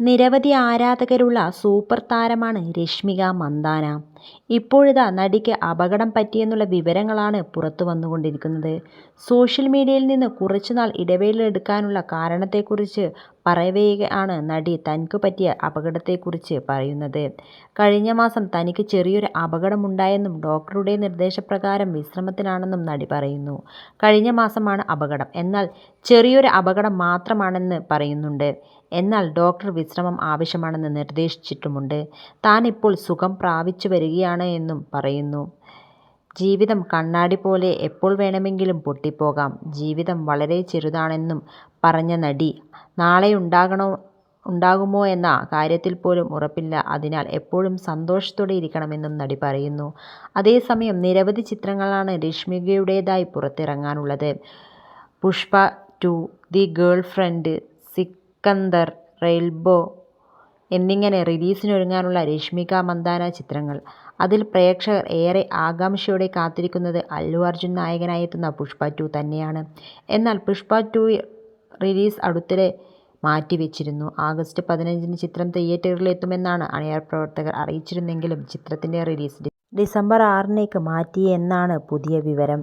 നിരവധി ആരാധകരുള്ള സൂപ്പർ താരമാണ് രശ്മിക മന്ദാന. ഇപ്പോഴിതാ നടിക്ക് അപകടം പറ്റിയെന്നുള്ള വിവരങ്ങളാണ് പുറത്തു വന്നുകൊണ്ടിരിക്കുന്നത്. സോഷ്യൽ മീഡിയയിൽ നിന്ന് കുറച്ചുനാൾ ഇടവേളയെടുക്കാനുള്ള കാരണത്തെക്കുറിച്ച് പറയവെയാണ് നടി തനിക്ക് പറ്റിയ അപകടത്തെക്കുറിച്ച് പറയുന്നത്. കഴിഞ്ഞ മാസം തനിക്ക് ചെറിയൊരു അപകടമുണ്ടായെന്നും ഡോക്ടറുടെ നിർദ്ദേശപ്രകാരം വിശ്രമത്തിലാണെന്നും നടി പറയുന്നു. കഴിഞ്ഞ മാസമാണ് അപകടം. എന്നാൽ ചെറിയൊരു അപകടം മാത്രമാണെന്ന് പറയുന്നുണ്ട്. എന്നാൽ ഡോക്ടർ വിശ്രമം ആവശ്യമാണെന്ന് നിർദ്ദേശിച്ചിട്ടുമുണ്ട്. ഇപ്പോൾ സുഖം പ്രാപിച്ചുവരികയാണ് എന്നും പറയുന്നു. ജീവിതം കണ്ണാടി പോലെ എപ്പോൾ വേണമെങ്കിലും പൊട്ടിപ്പോകാം. ജീവിതം വളരെ ചെറുതാണെന്നും പറഞ്ഞ നടി നാളെ ഉണ്ടാകണോ നാളെയുണ്ടാകുമോ എന്ന കാര്യത്തിൽ പോലും ഉറപ്പില്ല. അതിനാൽ എപ്പോഴും സന്തോഷത്തോടെ ഇരിക്കണമെന്നും നടി പറയുന്നു. അതേസമയം നിരവധി ചിത്രങ്ങളാണ് രശ്മികയുടേതായി പുറത്തിറങ്ങാനുള്ളത്. Pushpa two, the girlfriend, Sikandar, rainbow എന്നിങ്ങനെ റിലീസിനൊരുങ്ങാനുള്ള രശ്മിക മന്ദാന ചിത്രങ്ങൾ. അതിൽ പ്രേക്ഷകർ ഏറെ ആകാംക്ഷയോടെ കാത്തിരിക്കുന്നത് അല്ലു അർജുൻ നായകനായി എത്തുന്ന പുഷ്പ ടു തന്നെയാണ്. എന്നാൽ പുഷ്പ ടു റിലീസ് അടുത്തിടെ മാറ്റിവെച്ചിരുന്നു. ആഗസ്റ്റ് പതിനഞ്ചിന് ചിത്രം തിയേറ്ററുകളിലെത്തുമെന്നാണ് അണിയറപ്രവർത്തകർ അറിയിച്ചിരുന്നെങ്കിലും ചിത്രത്തിന്റെ റിലീസ് ഡിസംബർ ആറിനേക്ക് മാറ്റി എന്നാണ് പുതിയ വിവരം.